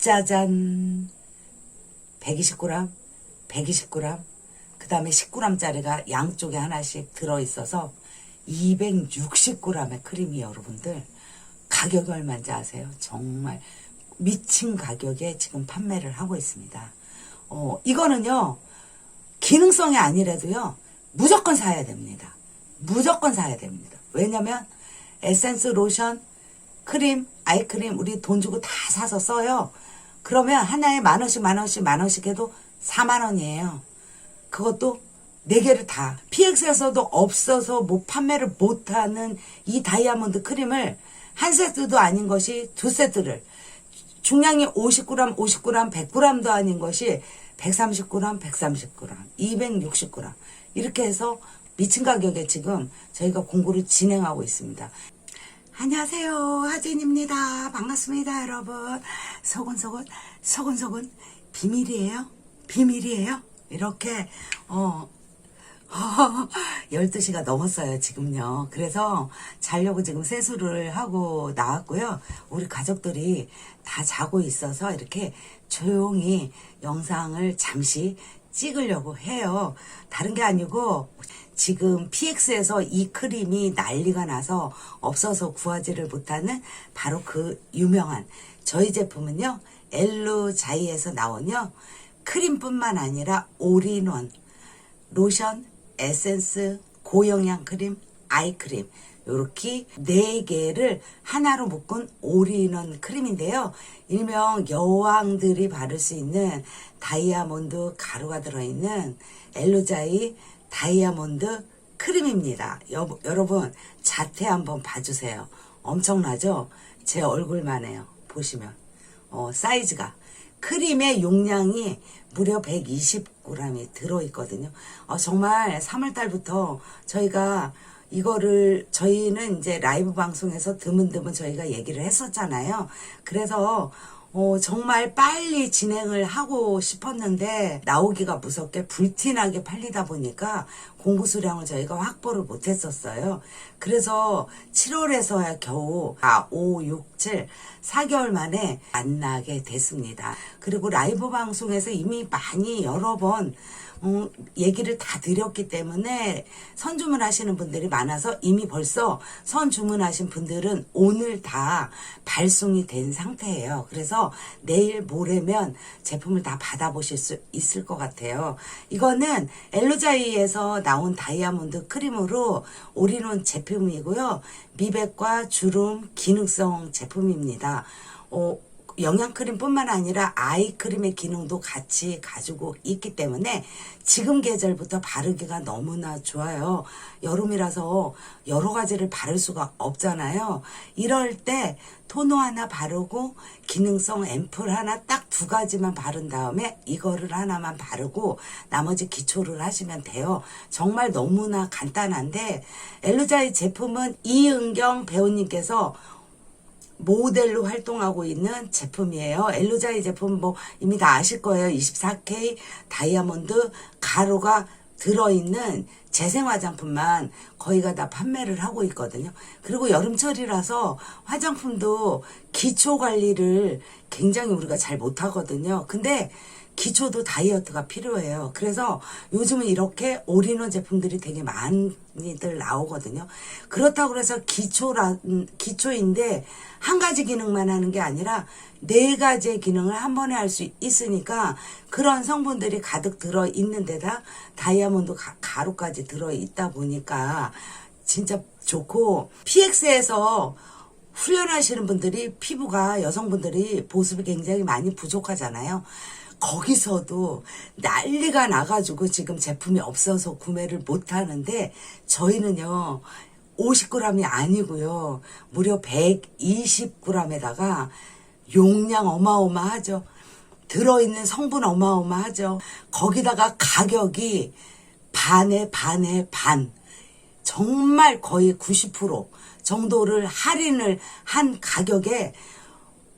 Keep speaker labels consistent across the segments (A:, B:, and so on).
A: 짜잔 120g, 120g, 그 다음에 10g짜리가 양쪽에 하나씩 들어있어서 260g의 크림이 여러분들 가격이 얼마인지 아세요? 정말 미친 가격에 지금 판매를 하고 있습니다. 어, 이거는요, 기능성이 아니라도요, 무조건 사야 됩니다. 무조건 사야 됩니다. 왜냐면, 에센스, 로션, 크림, 아이크림, 우리 돈 주고 다 사서 써요. 그러면 하나에 만 원씩, 만 원씩, 만 원씩 해도 4만 원이에요. 그것도 네 개를 다. PX에서도 없어서 뭐 판매를 못하는 이 다이아몬드 크림을 한 세트도 아닌 것이 두 세트를 중량이 50g, 50g, 100g도 아닌 것이 130g, 130g, 260g 이렇게 해서 미친 가격에 지금 저희가 공구를 진행하고 있습니다. 안녕하세요. 하진입니다. 반갑습니다, 여러분. 소곤소곤, 소곤소곤, 비밀이에요? 비밀이에요? 이렇게, 어, 12시가 넘었어요, 지금요. 그래서 자려고 지금 세수를 하고 나왔고요. 우리 가족들이 다 자고 있어서 이렇게 조용히 영상을 잠시 찍으려고 해요. 다른 게 아니고 지금 PX에서 이 크림이 난리가 나서 없어서 구하지를 못하는 바로 그 유명한 저희 제품은요. 엘루자이에서 나오는요. 크림뿐만 아니라 올인원 로션, 에센스, 고영양 크림, 아이크림 요렇게 네 개를 하나로 묶은 올인원 크림인데요. 일명 여왕들이 바를 수 있는 다이아몬드 가루가 들어있는 엘루자이 다이아몬드 크림입니다. 여, 여러분 자태 한번 봐주세요. 엄청나죠? 제 얼굴만 해요. 보시면 어, 사이즈가 크림의 용량이 무려 120g이 들어있거든요. 어, 정말 3월달부터 저희가 이거를 저희는 이제 라이브 방송에서 드문드문 저희가 얘기를 했었잖아요. 그래서 어, 정말 빨리 진행을 하고 싶었는데 나오기가 무섭게 불티나게 팔리다 보니까 공구 수량을 저희가 확보를 못했었어요. 그래서 7월에서야 겨우 아, 5, 6, 7, 4개월 만에 만나게 됐습니다. 그리고 라이브 방송에서 이미 많이 여러 번 음, 얘기를 다 드렸기 때문에 선 주문 하시는 분들이 많아서 이미 벌써 선 주문하신 분들은 오늘 다 발송이 된 상태예요. 그래서 내일 모레면 제품을 다 받아보실 수 있을 것 같아요. 이거는 엘루자이에서 나온 다이아몬드 크림으로 올인원 제품이고요. 미백과 주름 기능성 제품입니다. 어, 영양크림뿐만 아니라 아이크림의 기능도 같이 가지고 있기 때문에 지금 계절부터 바르기가 너무나 좋아요. 여름이라서 여러 가지를 바를 수가 없잖아요. 이럴 때 토너 하나 바르고 기능성 앰플 하나 딱 두 가지만 바른 다음에 이거를 하나만 바르고 나머지 기초를 하시면 돼요. 정말 너무나 간단한데 엘루자이 제품은 이은경 배우님께서 모델로 활동하고 있는 제품이에요. 엘루자이 제품 뭐 이미 다 아실 거예요. 24K 다이아몬드 가루가 들어있는 재생 화장품만 거의가 다 판매를 하고 있거든요. 그리고 여름철이라서 화장품도 기초 관리를 굉장히 우리가 잘 못하거든요. 근데 기초도 다이어트가 필요해요. 그래서 요즘은 이렇게 올인원 제품들이 되게 많이들 나오거든요. 그렇다고 해서 기초라, 음, 기초인데 한 가지 기능만 하는 게 아니라 네 가지의 기능을 한 번에 할 수 있으니까 그런 성분들이 가득 들어 있는 데다 다이아몬드 가, 가루까지 들어 있다 보니까 진짜 좋고 PX에서 훈련하시는 분들이 피부가 여성분들이 보습이 굉장히 많이 부족하잖아요. 거기서도 난리가 나가지고 지금 제품이 없어서 구매를 못 하는데 저희는요 50g이 아니고요 무려 120g에다가 용량 어마어마하죠. 들어있는 성분 어마어마하죠. 거기다가 가격이 반에 반에 반. 정말 거의 90% 정도를 할인을 한 가격에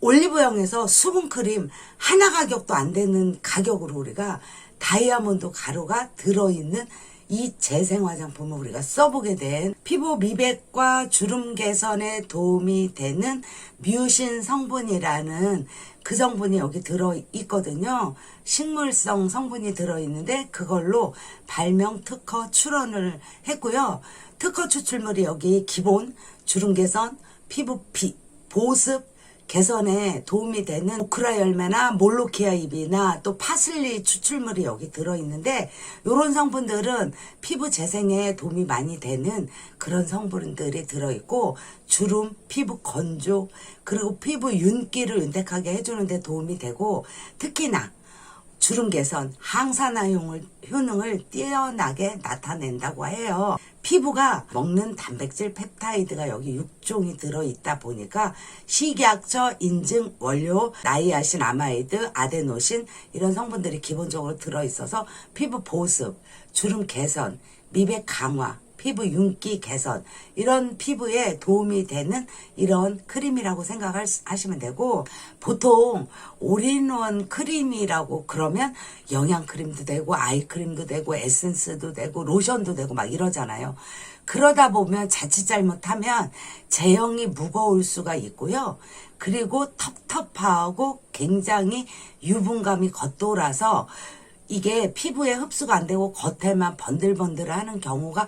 A: 올리브영에서 수분크림 하나 가격도 안 되는 가격으로 우리가 다이아몬드 가루가 들어있는 이 재생 화장품을 우리가 써보게 된 피부 미백과 주름 개선에 도움이 되는 뮤신 성분이라는 그 성분이 여기 들어 있거든요. 식물성 성분이 들어 있는데 그걸로 발명 특허 출원을 했고요. 특허 추출물이 여기 기본 주름 개선, 피부 피, 보습, 개선에 도움이 되는 오크라 열매나 몰로키아 잎이나 또 파슬리 추출물이 여기 들어있는데 이런 성분들은 피부 재생에 도움이 많이 되는 그런 성분들이 들어있고 주름, 피부 건조 그리고 피부 윤기를 윤택하게 해주는 데 도움이 되고 특히나 주름 개선, 항산화 효능을, 효능을 뛰어나게 나타낸다고 해요. 피부가 먹는 단백질 펩타이드가 여기 6종이 들어있다 보니까 식약처 인증 원료, 나이아신 아마이드, 아데노신 이런 성분들이 기본적으로 들어있어서 피부 보습, 주름 개선, 미백 강화, 피부 윤기 개선 이런 피부에 도움이 되는 이런 크림이라고 생각을 하시면 되고 보통 올인원 크림이라고 그러면 영양 크림도 되고 아이 크림도 되고 에센스도 되고 로션도 되고 막 이러잖아요. 그러다 보면 자칫 잘못하면 제형이 무거울 수가 있고요. 그리고 텁텁하고 굉장히 유분감이 겉돌아서 이게 피부에 흡수가 안 되고 겉에만 번들번들 하는 경우가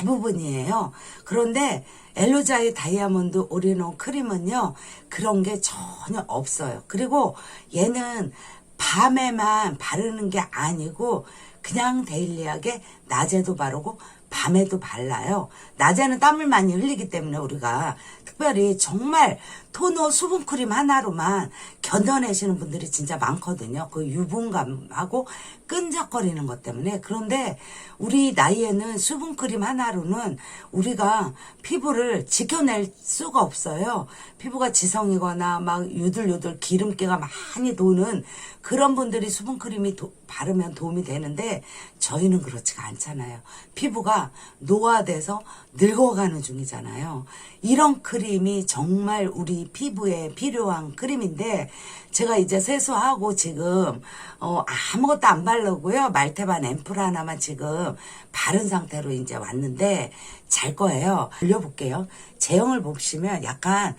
A: 대부분이에요. 그런데 엘로자이 다이아몬드 올인원 크림은요 그런 게 전혀 없어요. 그리고 얘는 밤에만 바르는 게 아니고 그냥 데일리하게 낮에도 바르고 밤에도 발라요. 낮에는 땀을 많이 흘리기 때문에 우리가 특별히 정말 토너 수분크림 하나로만 견뎌내시는 분들이 진짜 많거든요. 그 유분감하고 끈적거리는 것 때문에. 그런데 우리 나이에는 수분크림 하나로는 우리가 피부를 지켜낼 수가 없어요. 피부가 지성이거나 막 유들유들 기름기가 많이 도는 그런 분들이 수분크림이 도- 바르면 도움이 되는데 저희는 그렇지가 않잖아요. 피부가 노화돼서 늙어가는 중이잖아요. 이런 크림이 정말 우리 피부에 필요한 크림인데 제가 이제 세수하고 지금 어 아무것도 안 바르고요. 말테반 앰플 하나만 지금 바른 상태로 이제 왔는데 잘 거예요. 올려볼게요. 제형을 보시면 약간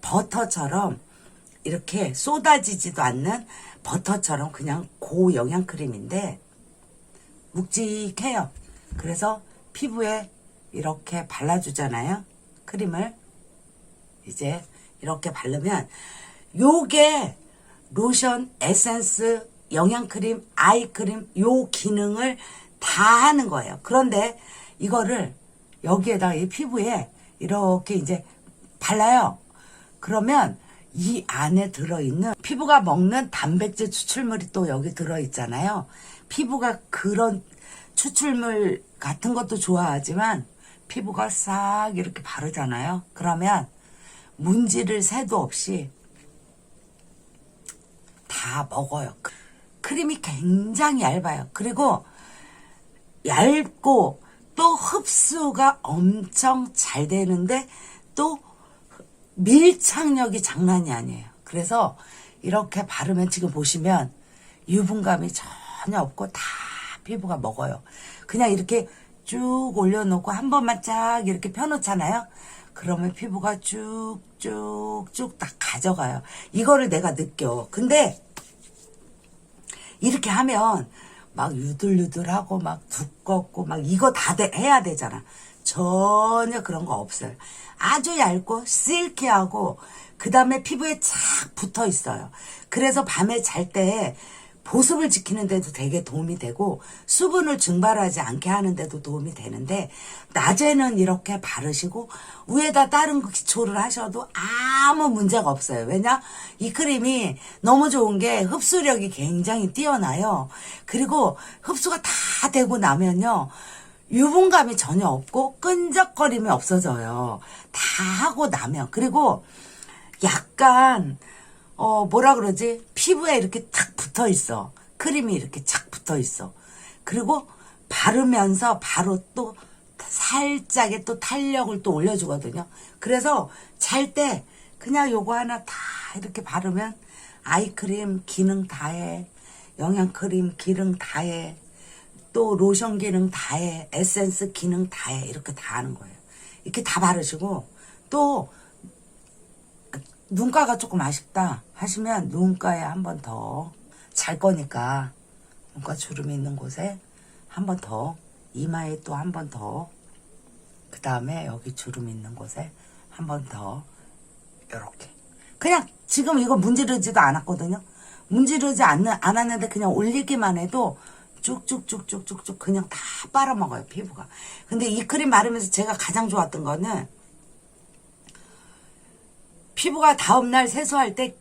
A: 버터처럼 이렇게 쏟아지지도 않는 버터처럼 그냥 고영양 크림인데 묵직해요. 그래서 피부에 이렇게 발라주잖아요. 크림을. 이제 이렇게 바르면 요게 로션, 에센스, 영양크림, 아이크림 요 기능을 다 하는 거예요. 그런데 이거를 여기에다가 이 피부에 이렇게 이제 발라요. 그러면 이 안에 들어있는 피부가 먹는 단백질 추출물이 또 여기 들어있잖아요. 피부가 그런 추출물 같은 것도 좋아하지만 피부가 싹 이렇게 바르잖아요. 그러면 문지를 새도 없이 다 먹어요. 크- 크림이 굉장히 얇아요. 그리고 얇고 또 흡수가 엄청 잘 되는데 또 밀착력이 장난이 아니에요. 그래서 이렇게 바르면 지금 보시면 유분감이 전혀 없고 다 피부가 먹어요. 그냥 이렇게 쭉 올려놓고 한 번만 쫙 이렇게 펴놓잖아요. 그러면 피부가 쭉 쭉쭉 딱 가져가요. 이거를 내가 느껴. 근데 이렇게 하면 막 유들유들하고 막 두껍고 막 이거 다 돼- 해야 되잖아. 전혀 그런 거 없어요. 아주 얇고 실키하고 그 다음에 피부에 착 붙어 있어요. 그래서 밤에 잘 때 보습을 지키는 데도 되게 도움이 되고 수분을 증발하지 않게 하는 데도 도움이 되는데 낮에는 이렇게 바르시고 위에다 다른 거 기초를 하셔도 아무 문제가 없어요. 왜냐? 이 크림이 너무 좋은 게 흡수력이 굉장히 뛰어나요. 그리고 흡수가 다 되고 나면요. 유분감이 전혀 없고 끈적거림이 없어져요. 다 하고 나면. 그리고 약간 어 뭐라 그러지? 피부에 이렇게 탁 붙어 있어. 크림이 이렇게 착 붙어 있어. 그리고 바르면서 바로 또 살짝의 또 탄력을 또 올려주거든요. 그래서 잘 때 그냥 요거 하나 다 이렇게 바르면 아이크림 기능 다해. 영양크림 기능 다해. 또 로션 기능 다해. 에센스 기능 다해. 이렇게 다 하는 거예요. 이렇게 다 바르시고 또 눈가가 조금 아쉽다 하시면 눈가에 한 번 더 잘 거니까 눈가 주름이 있는 곳에 한 번 더 이마에 또 한 번 더 그 다음에 여기 주름 있는 곳에 한 번 더 이렇게. 그냥 지금 이거 문지르지도 않았거든요. 문지르지 않, 않았는데 그냥 올리기만 해도 쭉쭉쭉쭉쭉쭉 그냥 다 빨아먹어요 피부가. 근데 이 크림 바르면서 제가 가장 좋았던 거는 피부가 다음날 세수할 때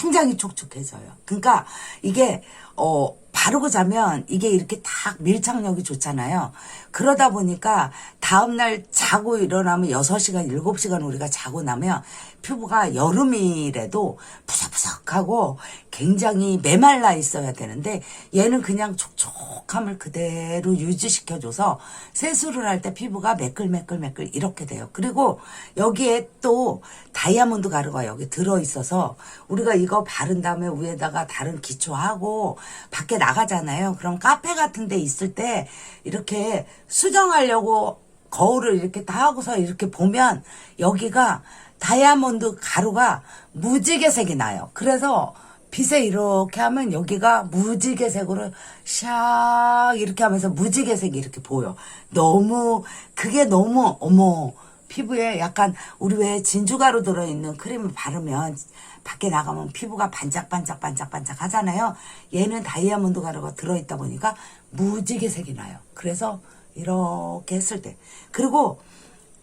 A: 굉장히 촉촉해져요. 그러니까 이게 어 바르고 자면 이게 이렇게 딱 밀착력이 좋잖아요. 그러다 보니까 다음날 자고 일어나면 6시간, 7시간 우리가 자고 나면 피부가 여름이라도 푸석푸석하고 굉장히 메말라 있어야 되는데 얘는 그냥 촉촉함을 그대로 유지시켜줘서 세수를 할 때 피부가 매끌매끌매끌 이렇게 돼요. 그리고 여기에 또 다이아몬드 가루가 여기 들어있어서 우리가 이거 바른 다음에 위에다가 다른 기초하고 밖에 나가잖아요. 그럼 카페 같은 데 있을 때 이렇게 수정하려고 거울을 이렇게 다 하고서 이렇게 보면 여기가 다이아몬드 가루가 무지개 색이 나요. 그래서 빛에 이렇게 하면 여기가 무지개색으로 샥 이렇게 하면서 무지개색이 이렇게 보여. 너무 그게 너무 어머 피부에 약간 우리 왜 진주가루 들어있는 크림을 바르면 밖에 나가면 피부가 반짝반짝 반짝반짝 하잖아요. 얘는 다이아몬드 가루가 들어있다 보니까 무지개 색이 나요. 그래서 이렇게 했을 때 그리고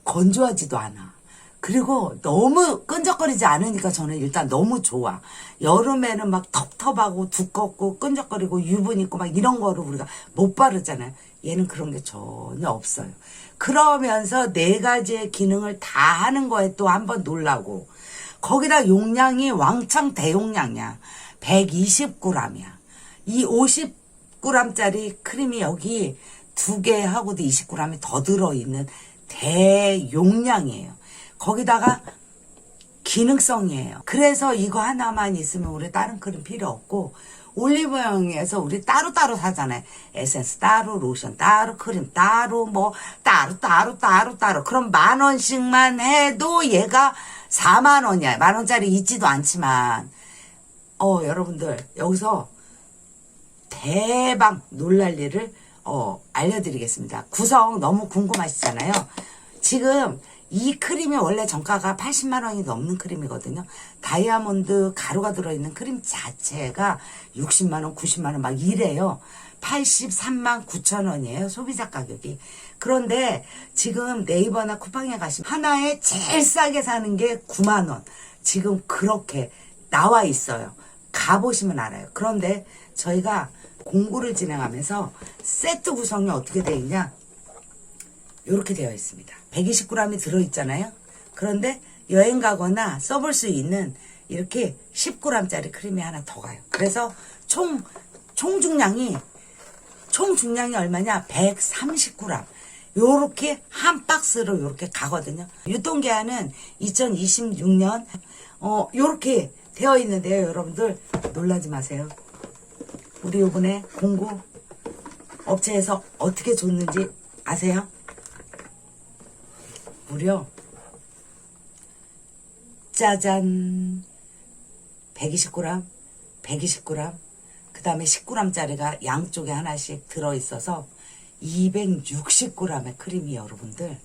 A: 건조하지도 않아. 그리고 너무 끈적거리지 않으니까 저는 일단 너무 좋아. 여름에는 막 텁텁하고 두껍고 끈적거리고 유분 있고 막 이런 거를 우리가 못 바르잖아요. 얘는 그런 게 전혀 없어요. 그러면서 네 가지의 기능을 다 하는 거에 또 한번 놀라고 거기다 용량이 왕창 대용량이야. 120g이야. 이 50g짜리 크림이 여기 두 개 하고도 20g이 더 들어있는 대용량이에요. 거기다가 기능성이에요. 그래서 이거 하나만 있으면 우리 다른 크림 필요 없고 올리브영에서 우리 따로따로 사잖아요. 에센스 따로, 로션 따로, 크림 따로, 뭐 따로 따로 따로 따로. 그럼 만 원씩만 해도 얘가 4만 원이야. 만 원짜리 있지도 않지만 어 여러분들 여기서 대박 놀랄 일을 어, 알려드리겠습니다. 구성 너무 궁금하시잖아요. 지금 이 크림이 원래 정가가 80만 원이 넘는 크림이거든요. 다이아몬드 가루가 들어있는 크림 자체가 60만 원, 90만 원 막 이래요. 83만 9천 원이에요. 소비자 가격이. 그런데 지금 네이버나 쿠팡에 가시면 하나에 제일 싸게 사는 게 9만 원. 지금 그렇게 나와 있어요. 가보시면 알아요. 그런데 저희가 공구를 진행하면서 세트 구성이 어떻게 되어 있냐? 이렇게 되어 있습니다. 120g이 들어있잖아요. 그런데 여행 가거나 써볼 수 있는 이렇게 10g짜리 크림이 하나 더 가요. 그래서 총, 총 중량이, 총 중량이 얼마냐? 130g. 요렇게 한 박스로 요렇게 가거든요. 유통기한은 2026년, 어, 요렇게 되어 있는데요. 여러분들 놀라지 마세요. 우리 요번에 공구 업체에서 어떻게 줬는지 아세요? 무려 짜잔 120g 120g 그 다음에 10g짜리가 양쪽에 하나씩 들어있어서 260g의 크림이 여러분들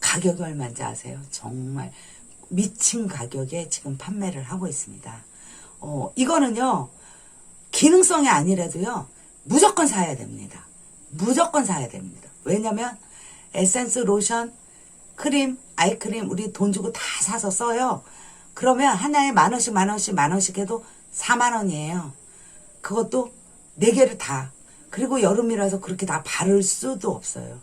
A: 가격이 얼마인지 아세요? 정말 미친 가격에 지금 판매를 하고 있습니다. 어, 이거는요 기능성이 아니라도요 무조건 사야 됩니다. 무조건 사야 됩니다. 왜냐면 에센스 로션 크림, 아이크림 우리 돈 주고 다 사서 써요. 그러면 하나에 만 원씩 만 원씩 만 원씩 해도 4만 원이에요. 그것도 네 개를 다. 그리고 여름이라서 그렇게 다 바를 수도 없어요.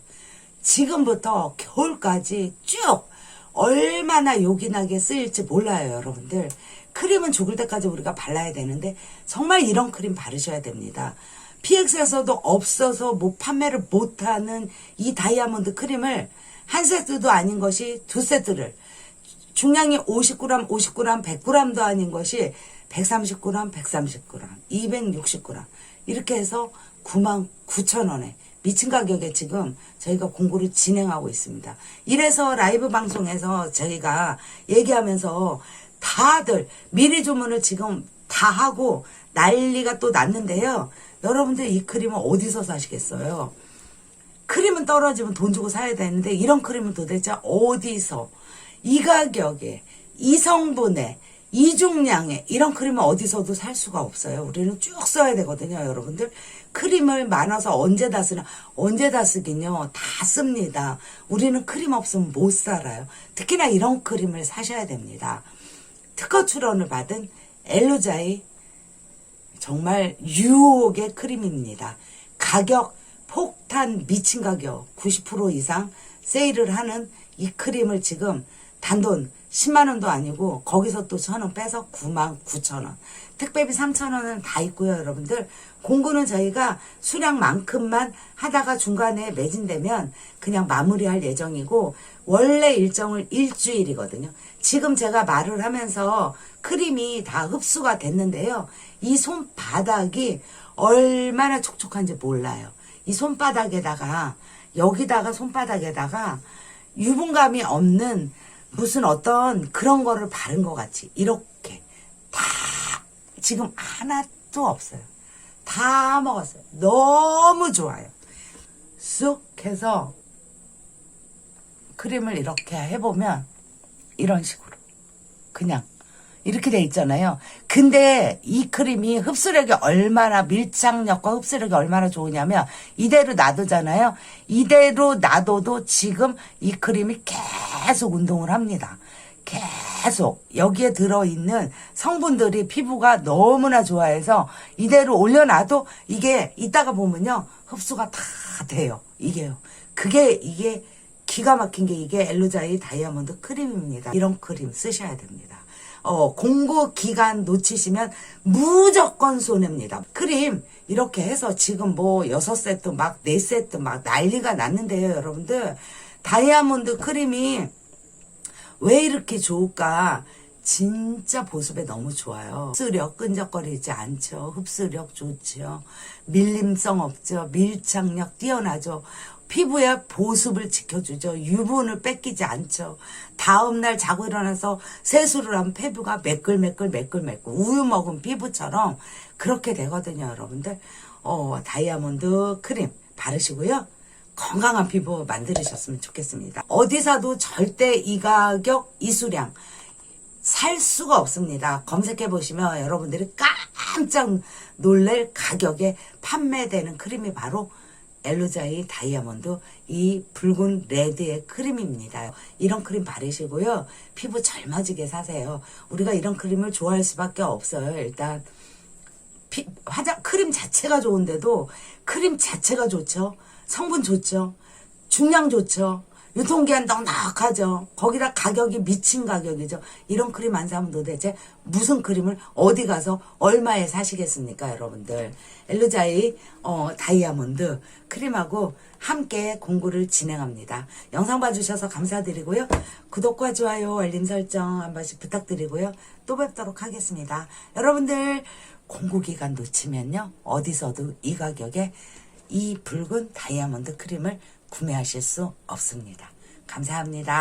A: 지금부터 겨울까지 쭉 얼마나 요긴하게 쓰일지 몰라요, 여러분들. 크림은 죽을 때까지 우리가 발라야 되는데 정말 이런 크림 바르셔야 됩니다. PX에서도 없어서 뭐 판매를 못하는 이 다이아몬드 크림을 한 세트도 아닌 것이 두 세트를 중량이 50g, 50g, 100g도 아닌 것이 130g, 130g, 260g 이렇게 해서 9만 9천 원에 미친 가격에 지금 저희가 공고를 진행하고 있습니다. 이래서 라이브 방송에서 저희가 얘기하면서 다들 미리 주문을 지금 다 하고 난리가 또 났는데요. 여러분들 이 크림은 어디서 사시겠어요? 크림은 떨어지면 돈 주고 사야 되는데 이런 크림은 도대체 어디서 이 가격에 이 성분에 이 중량에 이런 크림은 어디서도 살 수가 없어요. 우리는 쭉 써야 되거든요, 여러분들. 크림을 많아서 언제 다 쓰나 언제 다 쓰긴요. 다 씁니다. 우리는 크림 없으면 못 살아요. 특히나 이런 크림을 사셔야 됩니다. 특허 출원을 받은 엘루자이 정말 유혹의 크림입니다. 가격 폭탄 미친 가격 90% 이상 세일을 하는 이 크림을 지금 단돈 10만 원도 아니고 거기서 또 천 원 빼서 9만 9천 원. 택배비 3천 원은 다 있고요, 여러분들. 공구는 저희가 수량만큼만 하다가 중간에 매진되면 그냥 마무리할 예정이고 원래 일정을 일주일이거든요. 지금 제가 말을 하면서 크림이 다 흡수가 됐는데요. 이 손바닥이 얼마나 촉촉한지 몰라요. 이 손바닥에다가 여기다가 손바닥에다가 유분감이 없는 무슨 어떤 그런 거를 바른 것 같이 이렇게 다 지금 하나도 없어요. 다 먹었어요. 너무 좋아요. 쑥 해서 크림을 이렇게 해보면 이런 식으로 그냥 이렇게 돼 있잖아요. 근데 이 크림이 흡수력이 얼마나 밀착력과 흡수력이 얼마나 좋으냐면 이대로 놔두잖아요. 이대로 놔둬도 지금 이 크림이 계속 운동을 합니다. 계속 여기에 들어있는 성분들이 피부가 너무나 좋아해서 이대로 올려놔도 이게 이따가 보면요 흡수가 다 돼요 이게요 그게 이게 기가 막힌 게 이게 엘루자이 다이아몬드 크림입니다 이런 크림 쓰셔야 됩니다 어 공고 기간 놓치시면 무조건 손해입니다 크림 이렇게 해서 지금 뭐 여섯 세트 막네 세트 막 난리가 났는데요 여러분들 다이아몬드 크림이 왜 이렇게 좋을까? 진짜 보습에 너무 좋아요. 흡수력 끈적거리지 않죠. 흡수력 좋죠. 밀림성 없죠. 밀착력 뛰어나죠. 피부에 보습을 지켜주죠. 유분을 뺏기지 않죠. 다음날 자고 일어나서 세수를 하면 피부가 매끌매끌 매끌매끌 우유 먹은 피부처럼 그렇게 되거든요, 여러분들. 어, 다이아몬드 크림 바르시고요. 건강한 피부 만들으셨으면 좋겠습니다. 어디 사도 절대 이 가격, 이 수량 살 수가 없습니다. 검색해 보시면 여러분들이 깜짝 놀랄 가격에 판매되는 크림이 바로 엘루자이 다이아몬드 이 붉은 레드의 크림입니다. 이런 크림 바르시고요. 피부 젊어지게 사세요. 우리가 이런 크림을 좋아할 수밖에 없어요. 일단 피- 화장 크림 자체가 좋은데도 크림 자체가 좋죠. 성분 좋죠. 중량 좋죠. 유통기한 넉넉하죠. 거기다 가격이 미친 가격이죠. 이런 크림 안 사면 도대체 무슨 크림을 어디 가서 얼마에 사시겠습니까, 여러분들? 엘루자이 어, 다이아몬드 크림하고 함께 공구를 진행합니다. 영상 봐주셔서 감사드리고요. 구독과 좋아요, 알림 설정 한 번씩 부탁드리고요. 또 뵙도록 하겠습니다. 여러분들 공구 기간 놓치면요 어디서도 이 가격에 이 붉은 다이아몬드 크림을 구매하실 수 없습니다. 감사합니다.